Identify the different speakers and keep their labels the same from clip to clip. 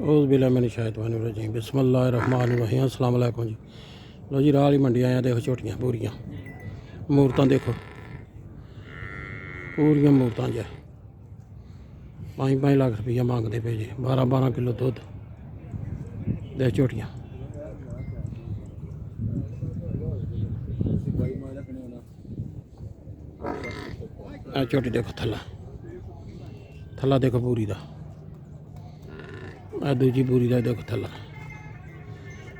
Speaker 1: ਉਸ ਵੇਲੇ ਮੈਨੂੰ ਸ਼ੈਤਾਨ ਰਜੀਮ। ਬਿਸਮਿਲ੍ਲਾਹਿਰ ਰਹਿਮਾਨਿਰ ਰਹੀਮ। ਅਸਲਾਮ ਅਲੈਕੁਮ ਜੀ। ਲੋ ਜੀ, ਰਾਹ ਵਾਲੀ ਮੰਡੀ ਆਇਆ ਦੇਖੋ ਛੋਟੀਆਂ ਪੂਰੀਆਂ। ਮੂਰਤਾਂ ਦੇਖੋ। ਪੂਰੀਆਂ ਮੂਰਤਾਂ ਜੀ। 5-5 ਲੱਖ ਰੁਪਈਆ ਮੰਗਦੇ ਪਏ ਜੀ। 12-12 ਕਿਲੋ ਦੁੱਧ। ਦੇ ਝੋਟੀਆਂ। ਆ ਝੋਟੀ ਦੇਖੋ ਥੱਲਾ। ਥੱਲਾ ਦੇਖੋ ਪੂਰੀ ਦਾ। ਆ ਦੂਜੀ ਪੂਰੀ ਦਾ ਦੇਖੋ ਥੱਲਾ।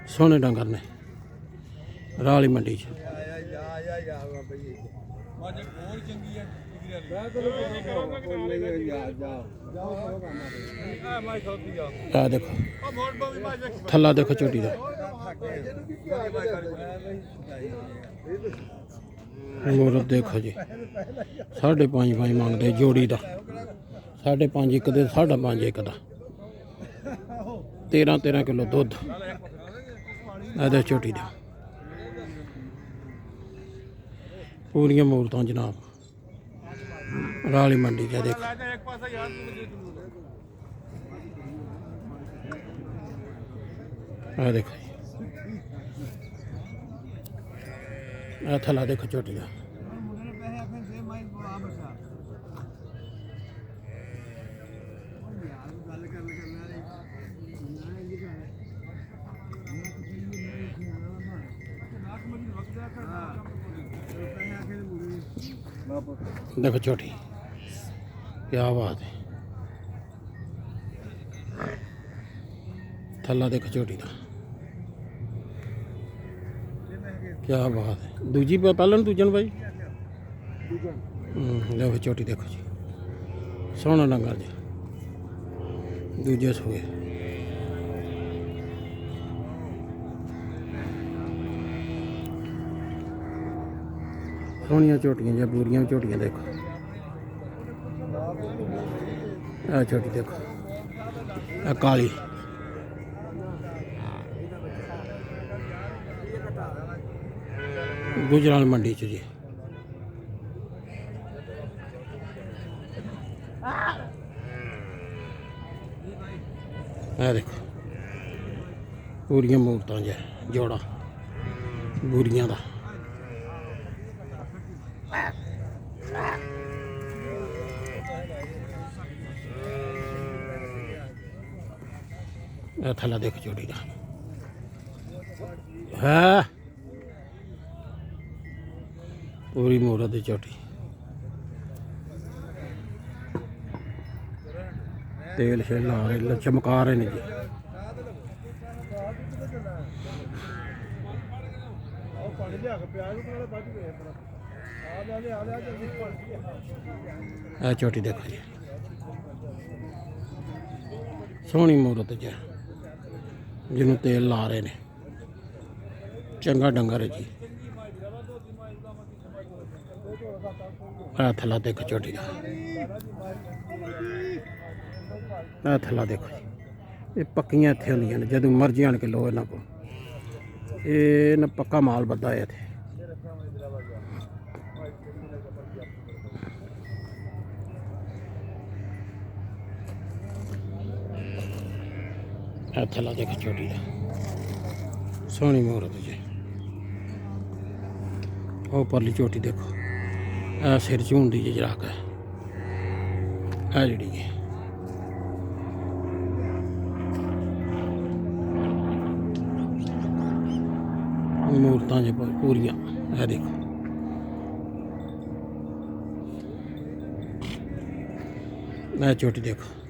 Speaker 1: ਸੋਹਣੇ ਡੰਗਰ ਨੇ। ਰਾਲੀ ਮੰਡੀ 'ਚ। ਆ ਦੇਖੋ। ਥੱਲਾ ਦੇਖੋ ਝੋਟੀ ਦਾ। ਮੋਰ ਦੇਖੋ ਜੀ। ਸਾਢੇ ਪੰਜ ਪੰਜ ਮੰਗਦੇ ਜੋੜੀ ਦਾ। ਸਾਢੇ ਪੰਜ ਇੱਕ ਦੇ, ਸਾਢਾ ਪੰਜ ਇੱਕ ਦਾ। 13 13 ਕਿਲੋ ਦੁੱਧ। ਇਹਦੇ ਝੋਟੀ ਦਾ। ਪੂਰੀਆਂ ਮੂਰਤਾਂ ਜਨਾਬ। ਰਾਲੀ ਮੰਡੀ ਜਾ ਦੇਖ। ਆ ਦੇਖੋ। ਜੀ ਆ ਦੇਖੋ ਝੋਟੀ ਦਾ। देखो छोटी क्या बात है थल्ला देखो छोटी का क्या बात है दूजी पे पहले दूजन भाई हम्म, देखो छोटी देखो जी सोना डंगर जी दूजे ਸੋਹਣੀਆਂ ਝੋਟੀਆਂ ਜਾਂ ਬੂਰੀਆਂ ਵੀ ਝੋਟੀਆਂ ਦੇਖੋ। ਆ ਝੋਟੀ ਦੇਖੋ। ਆ ਕਾਲੀ। ਗੁਜਰਾਲ ਮੰਡੀ ਚ ਜੀ। ਆ ਦੇਖੋ। ਪੂਰੀਆਂ ਮੂਰਤਾਂ ਜੀ ਜੋੜਾ। ਬੂਰੀਆਂ ਦਾ। ਇਹ ਥੱਲਾ ਦੇਖ ਜੋੜੀ ਦਾ। ਹੈ? ਪੂਰੀ ਮੂਰਤ ਦੀ ਚੋਟੀ। ਤੇਲ ਛੇਲ ਆ ਰਹੇ, ਲ- ਚਮਕਾ ਰਹੇ ਨੇ ਜੀ। ਇਹ ਚੋਟੀ ਦੇਖੋ ਜੀ। ਸੋਹਣੀ ਮੂਰਤ ਜੀ ਜਿਹਨੂੰ ਤੇਲ ਲਾ ਰਹੇ ਨੇ। ਚੰਗਾ ਡੰਗਰ ਹੈ ਜੀ। ਆ ਥੱਲਾ ਦੇਖੋ ਚੋਟੀ ਦਾ। ਆ ਥੱਲਾ ਦੇਖੋ ਜੀ। ਇਹ ਪੱਕੀਆਂ ਇੱਥੇ ਹੁੰਦੀਆਂ ਨੇ, ਜਦੋਂ ਮਰਜ਼ੀ ਆਣ ਕੇ ਲੋ ਇਹਨਾਂ ਕੋਲ। ਇਹ ਨਾ ਪੱਕਾ ਮਾਲ ਬੱਦਾ ਹੈ ਇੱਥੇ। ਆ ਥੱਲਾ ਦੇਖੋ ਚੋਟੀ ਦਾ। ਸੋਹਣੀ ਮੂਰਤ ਜੀ। ਉਹ ਪਰਲੀ ਚੋਟੀ ਦੇਖੋ। ਆ ਸਿਰ ਝੁੰਡੀ ਜੀ ਜਰਾ ਕੇ ਆ ਜਿਹੜੀ ਹੈ। ਮੂਰਤਾਂ ਜੇ ਪੂਰੀਆਂ। ਇਹ ਦੇਖੋ। ਇਹ ਚੋਟੀ ਦੇਖੋ।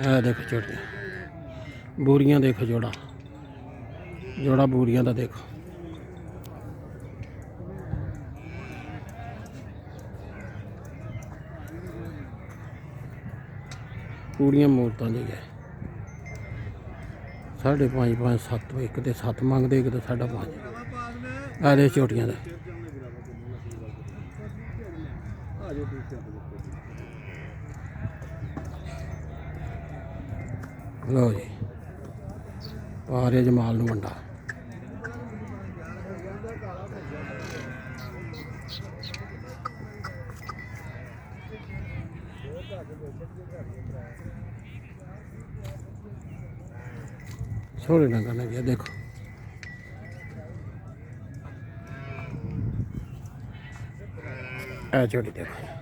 Speaker 1: ਇਹ ਦੇਖੋ ਚੋਟੀਆਂ ਬੂਰੀਆਂ ਦੇਖੋ ਜੋੜਾ। ਜੋੜਾ ਬੂਰੀਆਂ ਦਾ ਦੇਖੋ। ਪੂਰੀਆਂ ਮੂਰਤਾਂ ਦੀ ਹੈ। ਸਾਢੇ ਪੰਜ ਪੰਜ, ਸੱਤ, ਇੱਕ ਤੇ ਸੱਤ ਮੰਗਦੇ, ਇੱਕ ਤੇ ਸਾਢਾ ਪੰਜ। ਆ ਦੇ ਚੋਟੀਆਂ ਦਾ। ਲਓ ਜੀ। ਪਾ ਰਿਹਾ ਜਮਾਲ ਨੂੰ ਵੰਡਾ। ਸੋਹਣੇ ਡੰਗਰ ਨੇ ਜੀ ਦੇਖੋ। ਆ ਝੋਟੀ ਦੇਖੋ।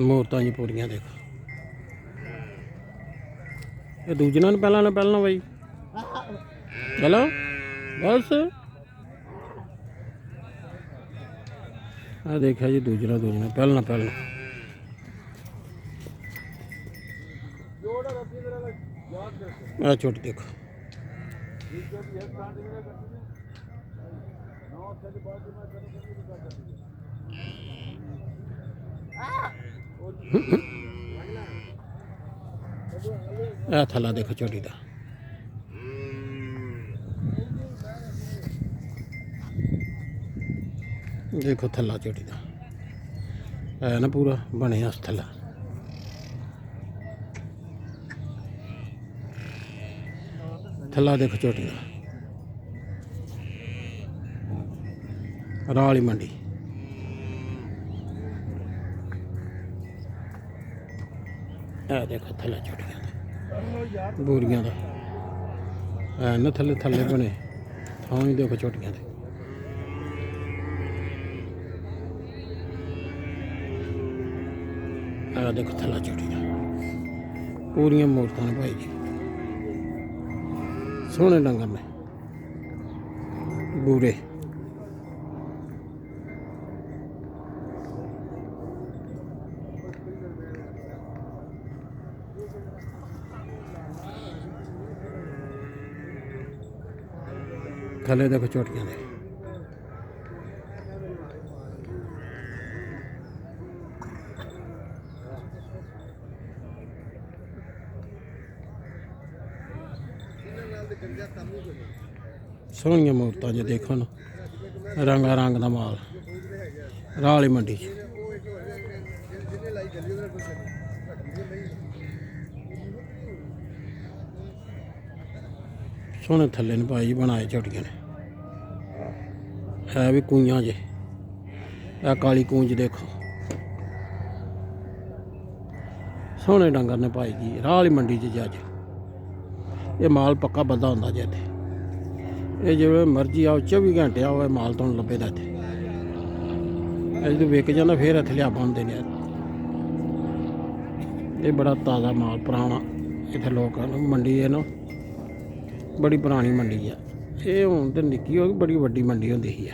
Speaker 1: ਮੂਰਤਾਂ ਜੀ ਪੂਰੀਆਂ ਦੇਖੋ। ਇਹ ਦੂਜੇ ਨਾਲ ਪਹਿਲਾਂ ਨਾ ਪਹਿਲਾਂ ਬਈ। ਚਲੋ, ਬਸ। ਆ ਦੇਖਿਆ ਜੀ ਦੂਜਾ ਦੂਜਾ ਪਹਿਲਾਂ ਪਹਿਲਾਂ। ਆ ਛੋਟੀ ਦੇਖੋ। ਆ ਥੱਲਾ ਦੇਖੋ ਛੋਟੀ ਦਾ। ਦੇਖੋ ਥੱਲਾ ਚੋਟੀ ਦਾ। ਹੈ ਨਾ ਪੂਰਾ ਬਣਿਆ ਉਸ ਥੱਲਾ। ਥੱਲਾ ਦੇਖੋ ਛੋਟੀ ਦਾ। ਰਾਹ ਮੰਡੀ। ਇਹ ਦੇਖੋ, ਥੱਲੇ ਛੋਟੀਆਂ ਦਾ ਬੂਰੀਆਂ ਦਾ। ਐ ਨਾ ਥੱਲੇ ਥੱਲੇ ਬਣੇ। ਥਾਂ ਹੀ ਦੇਖੋ ਛੋਟੀਆਂ ਦੇ ਆ ਦੇਖੋ, ਥੱਲਾ ਛੋਟੀਆਂ ਪੂਰੀਆਂ ਮੂਰਤਾਂ ਨੇ ਭਾਈ ਜੀ। ਸੋਹਣੇ ਡੰਗਰ ਨੇ। ਬੂਰੇ। ਥੱਲੇ ਦੇਖੋ ਛੋਟੀਆਂ ਦੇ ਸੋਹਣੀਆਂ ਮੂਰਤਾਂ ਜੇ ਦੇਖੋ ਰੰਗਾ ਰੰਗ ਦਾ ਮਾਲ। ਰਾਹ ਵਾਲੀ ਮੰਡੀ 'ਚ। ਸੋਹਣੇ ਥੱਲੇ ਨੇ ਭਾਈ ਜੀ, ਬਣਾਏ ਝੋਟੀਆਂ ਨੇ। ਹੈ ਵੀ ਕੂਈਆਂ ਜੇ। ਆ ਕਾਲੀ ਕੂੰਜ ਦੇਖੋ। ਸੋਹਣੇ ਡੰਗਰ ਨੇ ਭਾਈ ਜੀ, ਰਾਹ ਵਾਲੀ ਮੰਡੀ 'ਚ ਜੱਜ ਇਹ ਮਾਲ ਪੱਕਾ ਬੰਦਾ ਹੁੰਦਾ ਜੇ ਇੱਥੇ। ਇਹ ਜਿਵੇਂ ਮਰਜ਼ੀ ਆਓ 24 ਘੰਟੇ ਆਓ, ਇਹ ਮਾਲ ਤੁਹਾਨੂੰ ਲੱਭੇਦਾ ਇੱਥੇ। ਇਹ ਜਦੋਂ ਵਿਕ ਜਾਂਦਾ, ਫੇਰ ਇੱਥੇ ਲਿਆ ਪਾਉਂਦੇ ਨੇ। ਇਹ ਬੜਾ ਤਾਜ਼ਾ ਮਾਲ, ਪੁਰਾਣਾ। ਇੱਥੇ ਲੋਕਾਂ ਨੂੰ, ਮੰਡੀ ਹੈ ਨਾ ਬੜੀ ਪੁਰਾਣੀ ਮੰਡੀ ਆ। ਇਹ ਹੁਣ ਤੇ ਨਿੱਕੀ ਹੋ ਗਈ, ਬੜੀ ਵੱਡੀ ਮੰਡੀ ਹੁੰਦੀ ਸੀ। ਆ